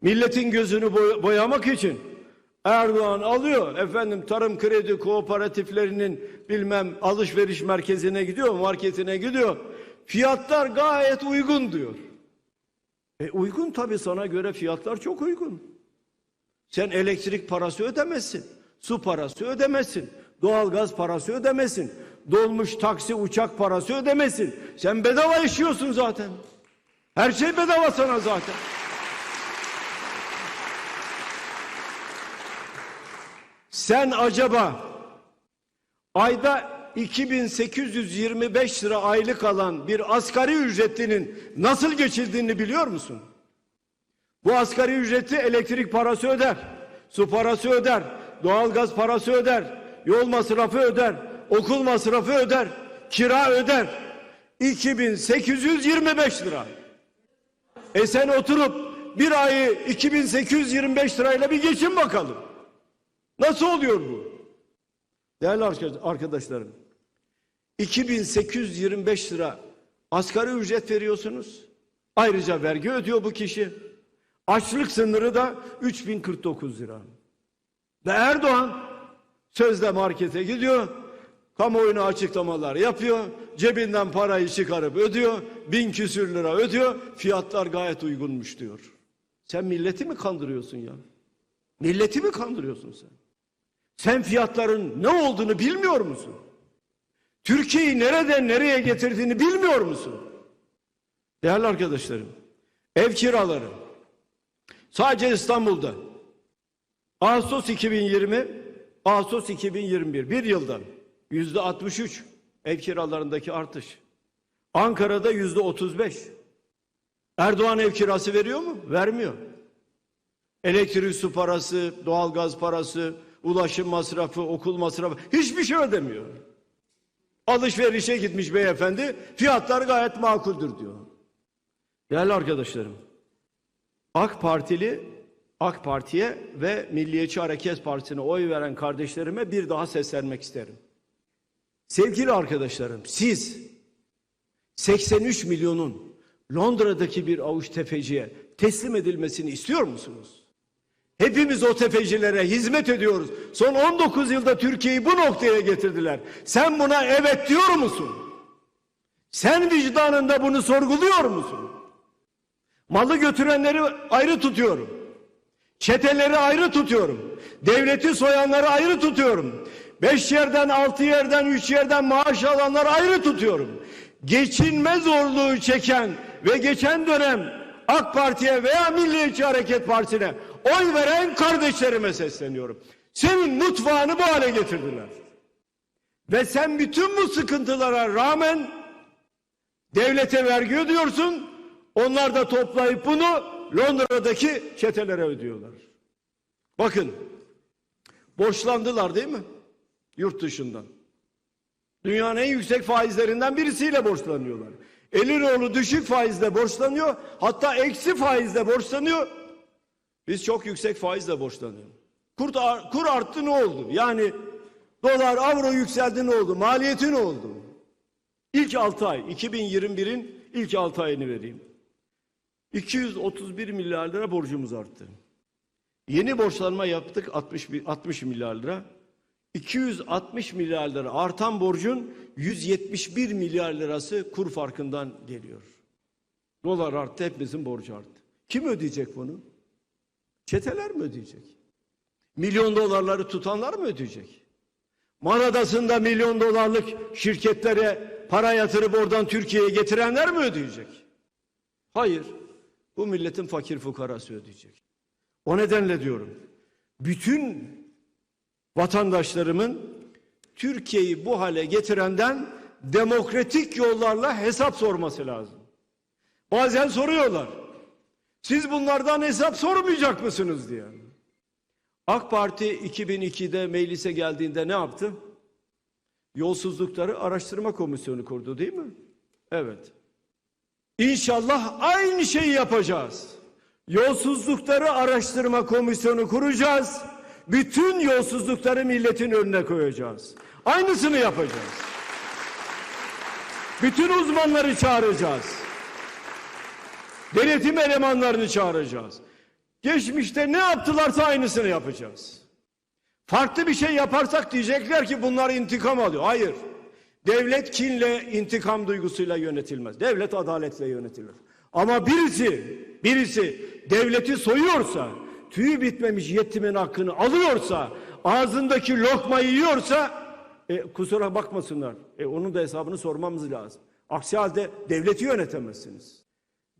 Milletin gözünü boy- boyamak için Erdoğan alıyor. Efendim tarım kredi kooperatiflerinin bilmem alışveriş merkezine gidiyor, marketine gidiyor. Fiyatlar gayet uygun diyor. E uygun tabii sana göre fiyatlar çok uygun. Sen elektrik parası ödemezsin. Su parası ödemezsin. Doğalgaz parası ödemezsin. Dolmuş taksi uçak parası ödemezsin. Sen bedava yaşıyorsun zaten. Her şey bedava sana zaten. Sen acaba ayda 2825 lira aylık alan bir asgari ücretlinin nasıl geçildiğini biliyor musun? Bu asgari ücreti elektrik parası öder, su parası öder, doğalgaz parası öder, yol masrafı öder, okul masrafı öder, kira öder. 2825 lira. E sen oturup bir ayı 2825 lirayla bir geçin bakalım. Nasıl oluyor bu? Değerli arka- arkadaşlarım, 2825 lira asgari ücret veriyorsunuz. Ayrıca vergi ödüyor bu kişi. Açlık sınırı da 3049 lira. Ve Erdoğan sözde markete gidiyor, kamuoyuna açıklamalar yapıyor, cebinden parayı çıkarıp ödüyor, bin küsür lira ödüyor, fiyatlar gayet uygunmuş diyor. Sen milleti mi kandırıyorsun ya? Milleti mi kandırıyorsun sen? Sen fiyatların ne olduğunu bilmiyor musun? Türkiye'yi nereden nereye getirdiğini bilmiyor musun? Değerli arkadaşlarım, ev kiraları sadece İstanbul'da Ağustos 2020, Ağustos 2021 bir yılda yüzde 63 ev kiralarındaki artış. Ankara'da yüzde 35. Erdoğan ev kirası veriyor mu? Vermiyor. Elektrik su parası, doğalgaz parası, ulaşım masrafı, okul masrafı hiçbir şey ödemiyor. Alışverişe gitmiş beyefendi, fiyatlar gayet makuldür diyor. Değerli arkadaşlarım, AK Partili, AK Parti'ye ve Milliyetçi Hareket Partisi'ne oy veren kardeşlerime bir daha seslenmek isterim. Sevgili arkadaşlarım, siz 83 milyonun Londra'daki bir avuç tefeciye teslim edilmesini istiyor musunuz? Hepimiz o tefecilere hizmet ediyoruz. Son 19 yılda Türkiye'yi bu noktaya getirdiler. Sen buna evet diyor musun? Sen vicdanında bunu sorguluyor musun? Malı götürenleri ayrı tutuyorum. Çeteleri ayrı tutuyorum. Devleti soyanları ayrı tutuyorum. Beş yerden, altı yerden, üç yerden maaş alanları ayrı tutuyorum. Geçinme zorluğu çeken ve geçen dönem AK Parti'ye veya Milliyetçi Hareket Partisi'ne oy veren kardeşlerime sesleniyorum. Senin mutfağını bu hale getirdiler. Ve sen bütün bu sıkıntılara rağmen devlete vergi ödüyorsun. Onlar da toplayıp bunu Londra'daki çetelere ödüyorlar. Bakın borçlandılar değil mi? Yurt dışından. Dünyanın en yüksek faizlerinden birisiyle borçlanıyorlar. Eliroğlu düşük faizle borçlanıyor. Hatta eksi faizle borçlanıyor. Biz çok yüksek faizle borçlanıyoruz. Kur, kur arttı ne oldu? Yani dolar, avro yükseldi ne oldu? Maliyeti ne oldu? İlk 6 ay, 2021'in ilk 6 ayını vereyim. 231 milyar lira borcumuz arttı. Yeni borçlanma yaptık 60, bi- 60 milyar lira. 260 milyar lira artan borcun 171 milyar lirası kur farkından geliyor. Dolar arttı, hepimizin borcu arttı. Kim ödeyecek bunu? Çeteler mi ödeyecek? Milyon dolarları tutanlar mı ödeyecek? Manadası'nda milyon dolarlık şirketlere para yatırıp oradan Türkiye'ye getirenler mi ödeyecek? Hayır. Bu milletin fakir fukarası ödeyecek. O nedenle diyorum. Bütün vatandaşlarımın Türkiye'yi bu hale getirenden demokratik yollarla hesap sorması lazım. Bazen soruyorlar. Siz bunlardan hesap sormayacak mısınız diye. AK Parti 2002'de meclise geldiğinde ne yaptı? Yolsuzlukları araştırma komisyonu kurdu değil mi? Evet. İnşallah aynı şeyi yapacağız. Yolsuzlukları araştırma komisyonu kuracağız. Bütün yolsuzlukları milletin önüne koyacağız. Aynısını yapacağız. Bütün uzmanları çağıracağız. Denetim elemanlarını çağıracağız. Geçmişte ne yaptılarsa aynısını yapacağız. Farklı bir şey yaparsak diyecekler ki bunlar intikam alıyor. Hayır. Devlet kinle, intikam duygusuyla yönetilmez. Devlet adaletle yönetilir. Ama birisi, birisi devleti soyuyorsa, tüyü bitmemiş yetimin hakkını alıyorsa, ağzındaki lokmayı yiyorsa, e, kusura bakmasınlar. E, onun da hesabını sormamız lazım. Aksi halde devleti yönetemezsiniz.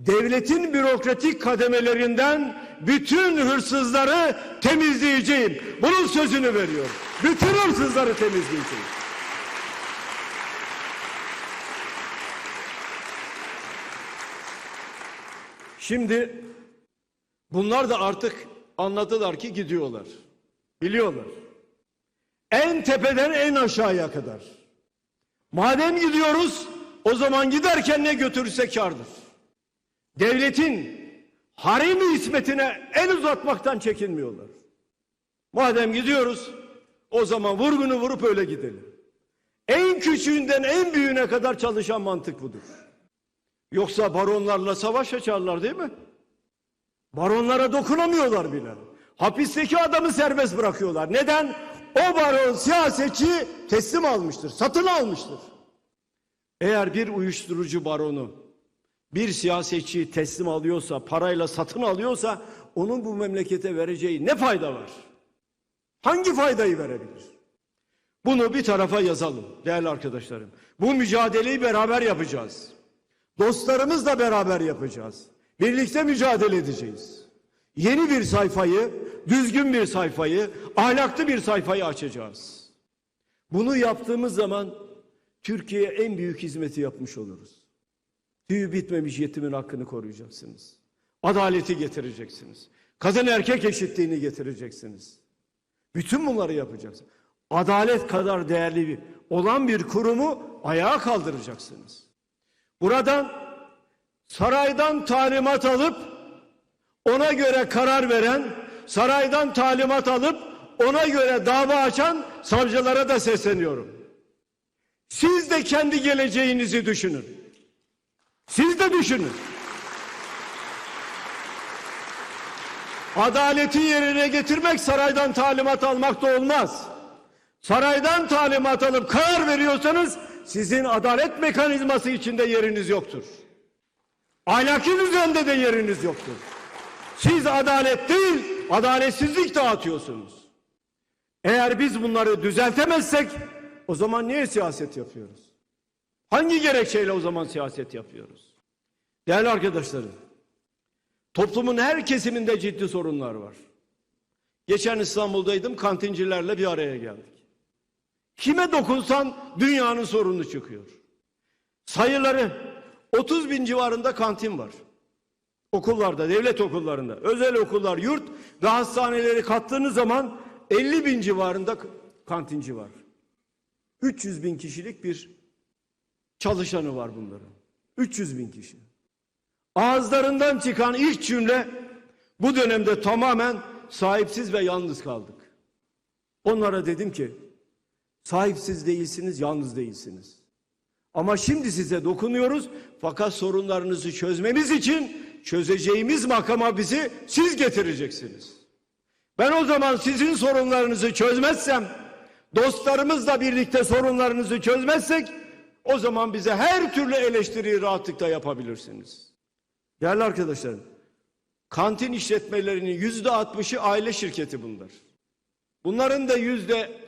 Devletin bürokratik kademelerinden bütün hırsızları temizleyeceğim. Bunun sözünü veriyorum. Bütün hırsızları temizleyeceğim. Şimdi bunlar da artık anladılar ki gidiyorlar. Biliyorlar. En tepeden en aşağıya kadar. Madem gidiyoruz o zaman giderken ne götürürse kârdır. Devletin harem hizmetine el uzatmaktan çekinmiyorlar. Madem gidiyoruz o zaman vurgunu vurup öyle gidelim. En küçüğünden en büyüğüne kadar çalışan mantık budur. Yoksa baronlarla savaş açarlar değil mi? Baronlara dokunamıyorlar bile. Hapisteki adamı serbest bırakıyorlar. Neden? O baron siyasetçi teslim almıştır, satın almıştır. Eğer bir uyuşturucu baronu bir siyasetçiyi teslim alıyorsa, parayla satın alıyorsa onun bu memlekete vereceği ne fayda var? Hangi faydayı verebilir? Bunu bir tarafa yazalım değerli arkadaşlarım. Bu mücadeleyi beraber yapacağız. Dostlarımızla beraber yapacağız. Birlikte mücadele edeceğiz. Yeni bir sayfayı, düzgün bir sayfayı, ahlaklı bir sayfayı açacağız. Bunu yaptığımız zaman Türkiye'ye en büyük hizmeti yapmış oluruz. Tüyü bitmemiş yetimin hakkını koruyacaksınız. Adaleti getireceksiniz. Kadın erkek eşitliğini getireceksiniz. Bütün bunları yapacaksınız. Adalet kadar değerli bir olan bir kurumu ayağa kaldıracaksınız. Buradan saraydan talimat alıp ona göre karar veren, saraydan talimat alıp ona göre dava açan savcılara da sesleniyorum. Siz de kendi geleceğinizi düşünün. Siz de düşünün. Adaleti yerine getirmek saraydan talimat almak da olmaz. Saraydan talimat alıp karar veriyorsanız sizin adalet mekanizması içinde yeriniz yoktur. Ahlaki düzende de yeriniz yoktur. Siz adalet değil, adaletsizlik dağıtıyorsunuz. Eğer biz bunları düzeltemezsek o zaman niye siyaset yapıyoruz? Hangi gerekçeyle o zaman siyaset yapıyoruz? Değerli arkadaşlarım, toplumun her kesiminde ciddi sorunlar var. Geçen İstanbul'daydım, kantincilerle bir araya geldik. Kime dokunsan dünyanın sorunu çıkıyor. Sayıları 30 bin civarında kantin var. Okullarda, devlet okullarında, özel okullar, yurt ve hastaneleri kattığınız zaman 50 bin civarında kantinci var. 300 bin kişilik bir çalışanı var bunların. 300 bin kişi. Ağızlarından çıkan ilk cümle bu dönemde tamamen sahipsiz ve yalnız kaldık. Onlara dedim ki sahipsiz değilsiniz, yalnız değilsiniz. Ama şimdi size dokunuyoruz fakat sorunlarınızı çözmemiz için çözeceğimiz makama bizi siz getireceksiniz. Ben o zaman sizin sorunlarınızı çözmezsem, dostlarımızla birlikte sorunlarınızı çözmezsek, o zaman bize her türlü eleştiriyi rahatlıkla yapabilirsiniz. Değerli arkadaşlarım, kantin işletmelerinin yüzde altmışı aile şirketi bunlar. Bunların da yüzde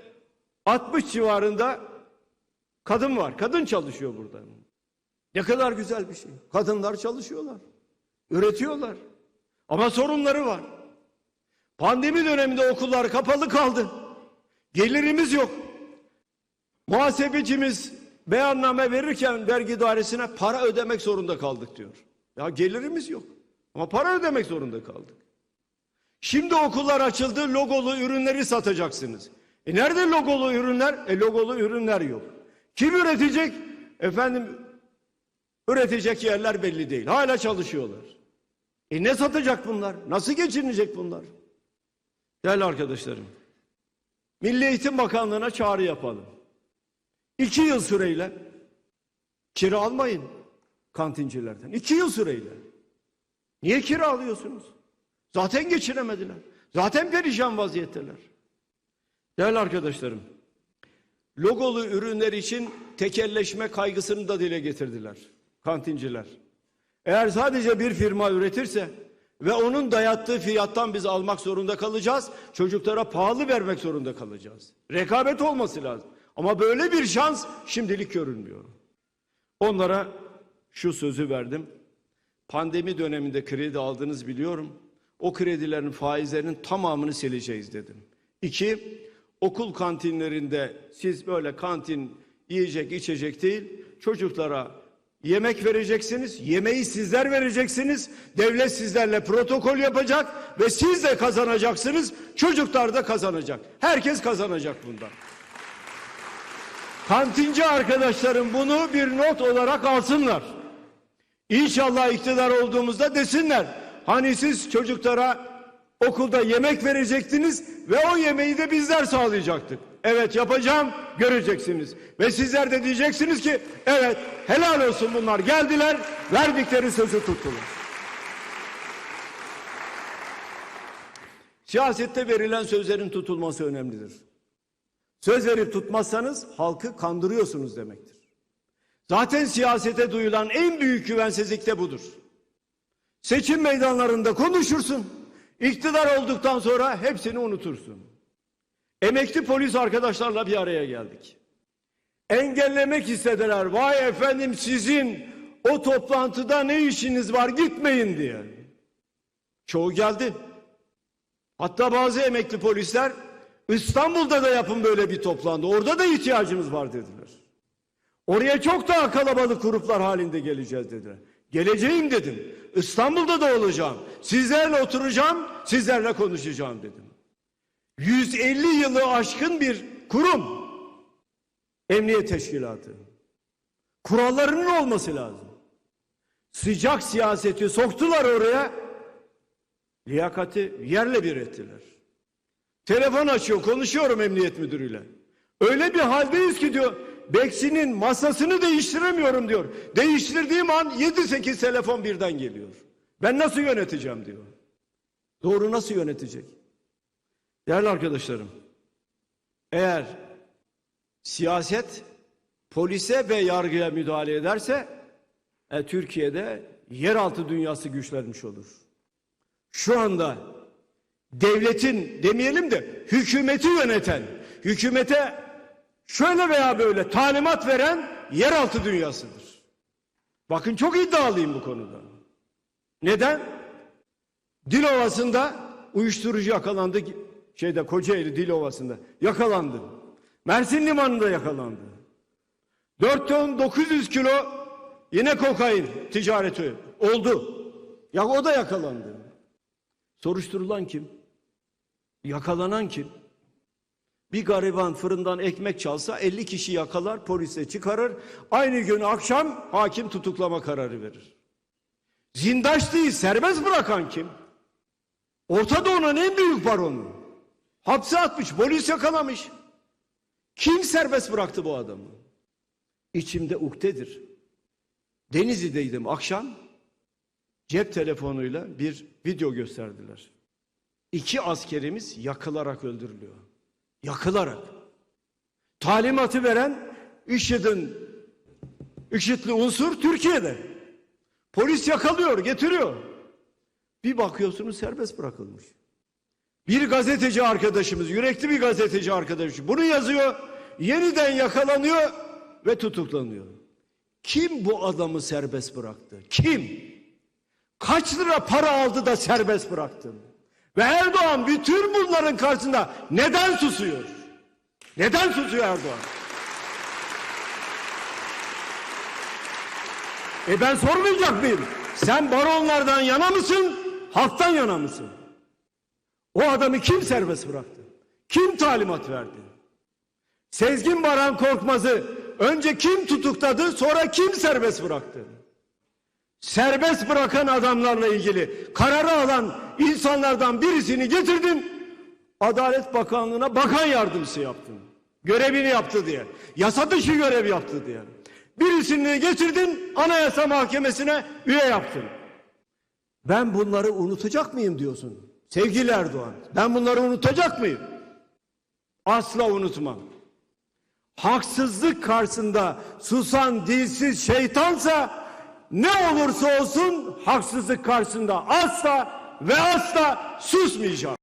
60 civarında kadın var. Kadın çalışıyor burada. Ne kadar güzel bir şey. Kadınlar çalışıyorlar. Üretiyorlar. Ama sorunları var. Pandemi döneminde okullar kapalı kaldı. Gelirimiz yok. Muhasebecimiz beyanname verirken vergi dairesine para ödemek zorunda kaldık diyor. Ya gelirimiz yok. Ama para ödemek zorunda kaldık. Şimdi okullar açıldı, logolu ürünleri satacaksınız. E nerede logolu ürünler? E logolu ürünler yok. Kim üretecek? Efendim üretecek yerler belli değil. Hala çalışıyorlar. E ne satacak bunlar? Nasıl geçinecek bunlar? Değerli arkadaşlarım, Milli Eğitim Bakanlığı'na çağrı yapalım. İki yıl süreyle kira almayın kantincilerden. İki yıl süreyle. Niye kira alıyorsunuz? Zaten geçiremediler. Zaten perişan vaziyetteler. Değerli arkadaşlarım, logolu ürünler için tekelleşme kaygısını da dile getirdiler kantinciler. Eğer sadece bir firma üretirse ve onun dayattığı fiyattan biz almak zorunda kalacağız, çocuklara pahalı vermek zorunda kalacağız. Rekabet olması lazım. Ama böyle bir şans şimdilik görünmüyor. Onlara şu sözü verdim. Pandemi döneminde kredi aldınız biliyorum. O kredilerin faizlerinin tamamını sileceğiz dedim. İki, okul kantinlerinde siz böyle kantin yiyecek içecek değil, çocuklara yemek vereceksiniz, yemeği sizler vereceksiniz, devlet sizlerle protokol yapacak ve siz de kazanacaksınız, çocuklar da kazanacak. Herkes kazanacak bundan. Kantinci arkadaşlarım bunu bir not olarak alsınlar. İnşallah iktidar olduğumuzda desinler. Hani siz çocuklara okulda yemek verecektiniz ve o yemeği de bizler sağlayacaktık. Evet yapacağım göreceksiniz. Ve sizler de diyeceksiniz ki evet helal olsun bunlar geldiler verdikleri sözü tuttular. Siyasette verilen sözlerin tutulması önemlidir. Söz verip tutmazsanız halkı kandırıyorsunuz demektir. Zaten siyasete duyulan en büyük güvensizlik de budur. Seçim meydanlarında konuşursun. İktidar olduktan sonra hepsini unutursun. Emekli polis arkadaşlarla bir araya geldik. Engellemek istediler. Vay efendim sizin o toplantıda ne işiniz var gitmeyin diye. Çoğu geldi. Hatta bazı emekli polisler İstanbul'da da yapın böyle bir toplantı. Orada da ihtiyacımız var dediler. Oraya çok daha kalabalık gruplar halinde geleceğiz dediler. Geleceğim dedim. İstanbul'da da olacağım. Sizlerle oturacağım, sizlerle konuşacağım dedim. 150 yılı aşkın bir kurum. Emniyet teşkilatı. Kurallarının olması lazım. Sıcak siyaseti soktular oraya. Liyakati yerle bir ettiler. Telefon açıyor, konuşuyorum emniyet müdürüyle. Öyle bir haldeyiz ki diyor, Beksi'nin masasını değiştiremiyorum diyor. Değiştirdiğim an 7-8 telefon birden geliyor. Ben nasıl yöneteceğim diyor. Doğru nasıl yönetecek? Değerli arkadaşlarım, eğer siyaset polise ve yargıya müdahale ederse e, Türkiye'de yeraltı dünyası güçlenmiş olur. Şu anda devletin demeyelim de hükümeti yöneten, hükümete şöyle veya böyle talimat veren yeraltı dünyasıdır. Bakın çok iddialıyım bu konuda. Neden? Dilovası'nda uyuşturucu yakalandı. Şeyde Kocaeli Dilovası'nda yakalandı. Mersin Limanı'nda yakalandı. 4 ton 900 kilo yine kokain ticareti oldu. Ya o da yakalandı. Soruşturulan kim? Yakalanan kim? Bir gariban fırından ekmek çalsa 50 kişi yakalar, polise çıkarır. Aynı gün akşam hakim tutuklama kararı verir. Zindaş değil, serbest bırakan kim? Orta Doğu'nun en büyük baronu. Hapse atmış, polis yakalamış. Kim serbest bıraktı bu adamı? İçimde uktedir. Denizli'deydim akşam. Cep telefonuyla bir video gösterdiler. İki askerimiz yakılarak öldürülüyor. Yakılarak. Talimatı veren IŞİD'in IŞİD'li unsur Türkiye'de. Polis yakalıyor, getiriyor. Bir bakıyorsunuz serbest bırakılmış. Bir gazeteci arkadaşımız, yürekli bir gazeteci arkadaşımız bunu yazıyor, yeniden yakalanıyor ve tutuklanıyor. Kim bu adamı serbest bıraktı? Kim? Kaç lira para aldı da serbest bıraktı? Ve Erdoğan bütün bunların karşısında neden susuyor? Neden susuyor Erdoğan? E ben sormayacak mıyım? Sen baronlardan yana mısın? Halktan yana mısın? O adamı kim serbest bıraktı? Kim talimat verdi? Sezgin Baran Korkmaz'ı önce kim tutukladı sonra kim serbest bıraktı? Serbest bırakan adamlarla ilgili kararı alan insanlardan birisini getirdin. Adalet Bakanlığı'na bakan yardımcısı yaptın. Görevini yaptı diye. Yasa dışı görev yaptı diye. Birisini getirdin Anayasa Mahkemesi'ne üye yaptın. Ben bunları unutacak mıyım diyorsun. Sevgili Erdoğan, ben bunları unutacak mıyım? Asla unutmam. Haksızlık karşısında susan dilsiz şeytansa ne olursa olsun haksızlık karşısında asla ve asla susmayacağım.